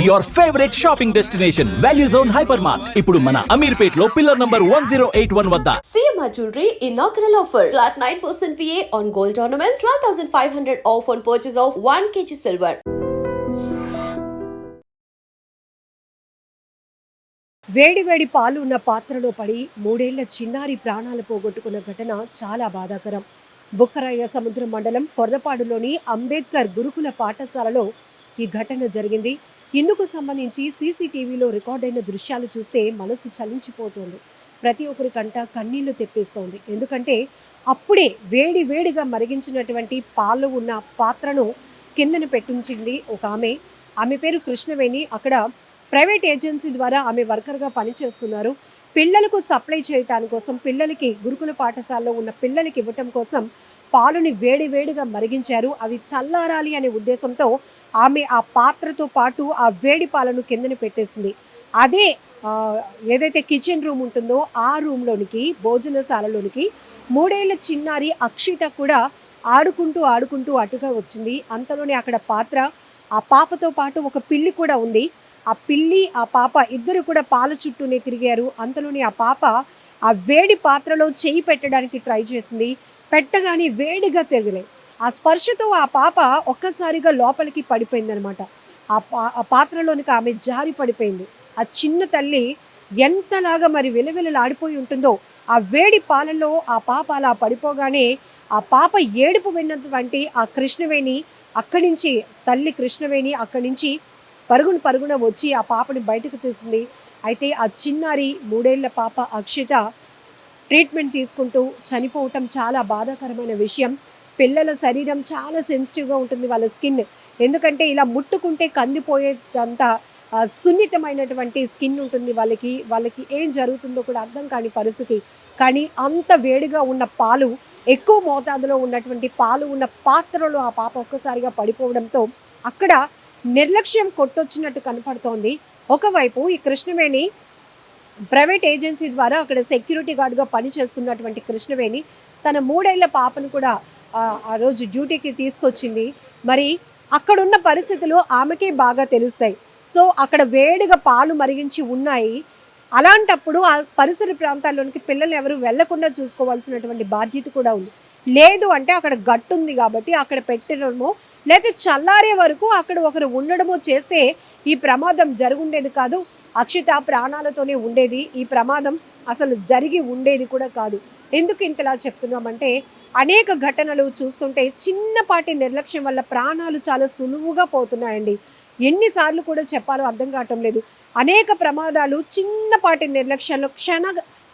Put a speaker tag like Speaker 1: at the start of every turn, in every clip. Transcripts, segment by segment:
Speaker 1: Your favourite shopping destination value zone hyper mart ఇప్పుడు మన అమీర్పేట్లో pillar number one zero eight one వద్ద
Speaker 2: CMR Jewelry inaugural offer. Flat 9% VA on gold ornaments, 12,500 off on purchase of 1 kg silver.
Speaker 3: వేడి వేడి పాలు ఉన్న పాత్రలో పడి మూడేళ్ళ చిన్నారి ప్రాణాలు పోగొట్టుకున్న ఘటన చాలా బాధాకరం బుక్కరాయ సముద్రం మండలం కొర్రపాడులోని అంబేద్కర్ గురుకుల పాఠశాలలో ఈ ఘటన జరిగింది ఇందుకు సంబంధించి సీసీటీవీలో రికార్డైన దృశ్యాలు చూస్తే మనసు చలించిపోతోంది. ప్రతి ఒక్కరి కంట కన్నీళ్ళు తెప్పిస్తోంది. ఎందుకంటే అప్పుడే వేడి వేడిగా మరిగించినటువంటి పాలు ఉన్న పాత్రను కిందన పెట్టించింది ఒక ఆమె. ఆమె పేరు కృష్ణవేణి. అక్కడ ప్రైవేట్ ఏజెన్సీ ద్వారా ఆమె వర్కర్గా పనిచేస్తున్నారు. పిల్లలకు సప్లై చేయటాని కోసం పిల్లలకి గురుకుల పాఠశాలలో ఉన్న పిల్లలకి ఇవ్వటం కోసం పాలుని వేడివేడిగా మరిగించారు. అవి చల్లారాలి అనే ఉద్దేశంతో ఆమె ఆ పాత్రతో పాటు ఆ వేడి పాలను కిందన పెట్టేసింది. అదే ఏదైతే కిచెన్ రూమ్ ఉంటుందో ఆ రూమ్లోనికి భోజనశాలలోనికి మూడేళ్ళ చిన్నారి అక్షిత కూడా ఆడుకుంటూ ఆడుకుంటూ అటుగా వచ్చింది. అంతలోనే అక్కడ పాత్ర ఆ పాపతో పాటు ఒక పిల్లి కూడా ఉంది. ఆ పిల్లి ఆ పాప ఇద్దరు కూడా పాల చుట్టూనే తిరిగారు. అంతలోనే ఆ పాప ఆ వేడి పాత్రలో చేయి పెట్టడానికి ట్రై చేసింది. పెట్టగానే వేడిగా తిరగలే ఆ స్పర్శతో ఆ పాప ఒక్కసారిగా లోపలికి పడిపోయిందనమాట. ఆ పా ఆ పాత్రలోనికి ఆమె జారి పడిపోయింది. ఆ చిన్న తల్లి ఎంతలాగా మరి విలవిలలాడిపోయి ఉంటుందో ఆ వేడి పాలలో ఆ పాప అలా పడిపోగానే ఆ పాప ఏడుపు విన్నటువంటి ఆ కృష్ణవేణి అక్కడి నుంచి తల్లి కృష్ణవేణి అక్కడి నుంచి పరుగున పరుగున వచ్చి ఆ పాపని బయటకు తీసింది. అయితే ఆ చిన్నారి మూడేళ్ళ పాప అక్షిత ట్రీట్మెంట్ తీసుకుంటూ చనిపోవటం చాలా బాధాకరమైన విషయం. పిల్లల శరీరం చాలా సెన్సిటివ్గా ఉంటుంది వాళ్ళ స్కిన్ ఎందుకంటే ఇలా ముట్టుకుంటే కందిపోయేదంతా సున్నితమైనటువంటి స్కిన్ ఉంటుంది వాళ్ళకి. వాళ్ళకి ఏం జరుగుతుందో కూడా అర్థం కాని పరిస్థితి. కానీ అంత వేడిగా ఉన్న పాలు ఎక్కువ మోతాదులో ఉన్నటువంటి పాలు ఉన్న పాత్రలో ఆ పాప ఒక్కసారిగా పడిపోవడంతో అక్కడ నిర్లక్ష్యం కొట్టొచ్చినట్టు కనపడుతోంది. ఒకవైపు ఈ కృష్ణవేణి ప్రైవేట్ ఏజెన్సీ ద్వారా అక్కడ సెక్యూరిటీ గార్డ్గా పనిచేస్తున్నటువంటి కృష్ణవేణి తన మూడేళ్ళ పాపను కూడా ఆ, రోజు డ్యూటీకి తీసుకొచ్చింది. మరి అక్కడున్న పరిస్థితులు ఆమెకే బాగా తెలుస్తాయి. సో అక్కడ వేడిగా పాలు మరిగించి ఉన్నాయి. అలాంటప్పుడు ఆ పరిసర ప్రాంతాల్లోనికి పిల్లలు ఎవరు వెళ్ళకుండా చూసుకోవాల్సినటువంటి బాధ్యత కూడా ఉంది. లేదు అంటే అక్కడ గట్టు ఉంది కాబట్టి అక్కడ పెట్టడమో లేదా చల్లారే వరకు అక్కడ ఒకరు ఉండడమో చేస్తే ఈ ప్రమాదం జరుగుండేది కాదు. అక్షిత ప్రాణాలతోనే ఉండేది. ఈ ప్రమాదం అసలు జరిగి ఉండేది కూడా కాదు. ఎందుకు ఇంతలా చెప్తున్నామంటే అనేక ఘటనలు చూస్తుంటే చిన్నపాటి నిర్లక్ష్యం వల్ల ప్రాణాలు చాలా సులువుగా పోతున్నాయండి. ఎన్నిసార్లు కూడా చెప్పాలో అర్థం కావటం లేదు. అనేక ప్రమాదాలు చిన్నపాటి నిర్లక్ష్యంలో క్షణ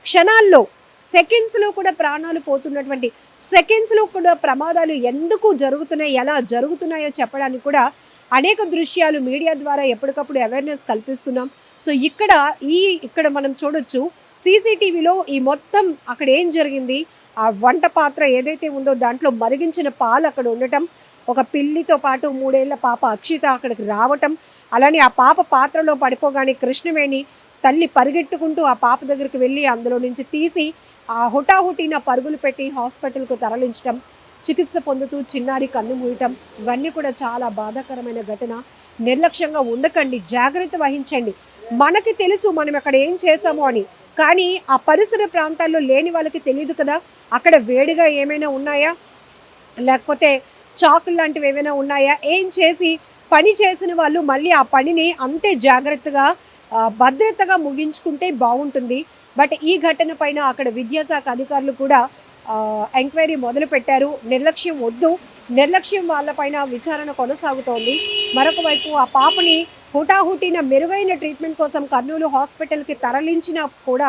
Speaker 3: క్షణాల్లో సెకండ్స్లో కూడా ప్రాణాలు పోతున్నటువంటి సెకండ్స్లో కూడా ప్రమాదాలు ఎందుకు జరుగుతున్నాయి ఎలా జరుగుతున్నాయో చెప్పడానికి కూడా అనేక దృశ్యాలు మీడియా ద్వారా ఎప్పటికప్పుడు అవేర్నెస్ కల్పిస్తున్నాం. సో ఇక్కడ ఈ ఇక్కడ మనం చూడొచ్చు సీసీటీవీలో ఈ మొత్తం అక్కడ ఏం జరిగింది? ఆ వంట పాత్ర ఏదైతే ఉందో దాంట్లో మరిగించిన పాలు అక్కడ ఉండటం ఒక పిల్లితో పాటు మూడేళ్ళ పాప అక్షిత అక్కడికి రావటం అలానే ఆ పాప పాత్రలో పడిపోగానే కృష్ణవేణి తల్లి పరిగెట్టుకుంటూ ఆ పాప దగ్గరికి వెళ్ళి అందులో నుంచి తీసి ఆ హుటాహుటిన పరుగులు పెట్టి హాస్పిటల్కు తరలించడం చికిత్స పొందుతూ చిన్నారి కన్ను మూయటం ఇవన్నీ కూడా చాలా బాధాకరమైన ఘటన. నిర్లక్ష్యంగా ఉండకండి జాగ్రత్త వహించండి. మనకి తెలుసు మనం అక్కడ ఏం చేసామో అని. కానీ ఆ పరిసర ప్రాంతాల్లో లేని వాళ్ళకి తెలియదు కదా. అక్కడ వేడిగా ఏమైనా ఉన్నాయా? లేకపోతే చాకులు లాంటివి ఏమైనా ఉన్నాయా? ఏం చేసి పని చేసిన వాళ్ళు మళ్ళీ ఆ పనిని అంతే జాగ్రత్తగా భద్రతగా ముగించుకుంటే బాగుంటుంది. బట్ ఈ ఘటన పైన అక్కడ విద్యాశాఖ అధికారులు కూడా ఎంక్వైరీ మొదలు పెట్టారు. నిర్లక్ష్యం వద్దు. నిర్లక్ష్యం వాళ్ళపైన విచారణ కొనసాగుతోంది. మరొక వైపు ఆ పాపని హుటాహుటిన మెరుగైన ట్రీట్మెంట్ కోసం కర్నూలు హాస్పిటల్కి తరలించినా కూడా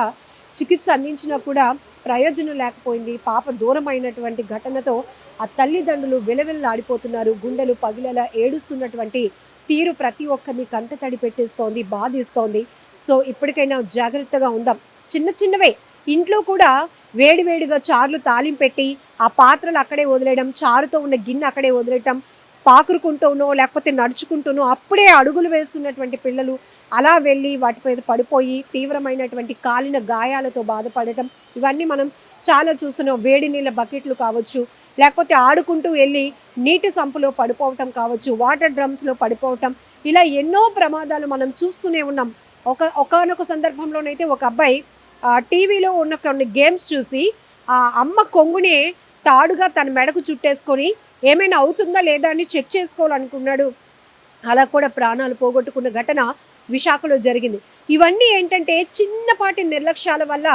Speaker 3: చికిత్స అందించినా కూడా ప్రయోజనం లేకపోయింది. పాప దూరమైనటువంటి ఘటనతో ఆ తల్లిదండ్రులు విలవిల్లాడిపోతున్నారు. గుండెలు పగిలేలా ఏడుస్తున్నటువంటి తీరు ప్రతి ఒక్కరిని కంటతడి పెట్టేస్తోంది బాధిస్తోంది. సో ఇప్పటికైనా జాగ్రత్తగా ఉందాం. చిన్న చిన్నవే. ఇంట్లో కూడా వేడివేడిగా చారులు తాలింపెట్టి ఆ పాత్రలు అక్కడే వదిలేయడం చారుతో ఉన్న గిన్నె అక్కడే వదిలేయటం పాకురుకుంటూనో లేకపోతే నడుచుకుంటూనో అప్పుడే అడుగులు వేస్తున్నటువంటి పిల్లలు అలా వెళ్ళి వాటి మీద పడిపోయి తీవ్రమైనటువంటి కాలిన గాయాలతో బాధపడటం ఇవన్నీ మనం చాలా చూస్తున్నాం. వేడి నీళ్ళ బకెట్లు కావచ్చు లేకపోతే ఆడుకుంటూ వెళ్ళి నీటి సంపులో పడిపోవటం కావచ్చు వాటర్ డ్రమ్స్లో పడిపోవటం ఇలా ఎన్నో ప్రమాదాలు మనం చూస్తూనే ఉన్నాం. ఒక ఒకనొక సందర్భంలోనైతే ఒక అబ్బాయి టీవీలో ఉన్న కొన్ని గేమ్స్ చూసి ఆ అమ్మ కొంగునే తాడుగా తన మెడకు చుట్టేసుకొని ఏమైనా అవుతుందా లేదా అని చెక్ చేసుకోవాలనుకున్నాడు. అలా కూడా ప్రాణాలు పోగొట్టుకున్న ఘటన విశాఖలో జరిగింది. ఇవన్నీ ఏంటంటే చిన్నపాటి నిర్లక్ష్యాల వల్ల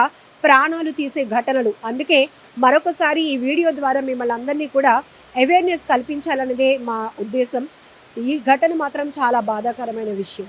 Speaker 3: ప్రాణాలు తీసే ఘటనలు. అందుకే మరొకసారి ఈ వీడియో ద్వారా మిమ్మల్ని అందరినీ కూడా అవేర్నెస్ కల్పించాలన్నదే మా ఉద్దేశం. ఈ ఘటన మాత్రం చాలా బాధాకరమైన విషయం.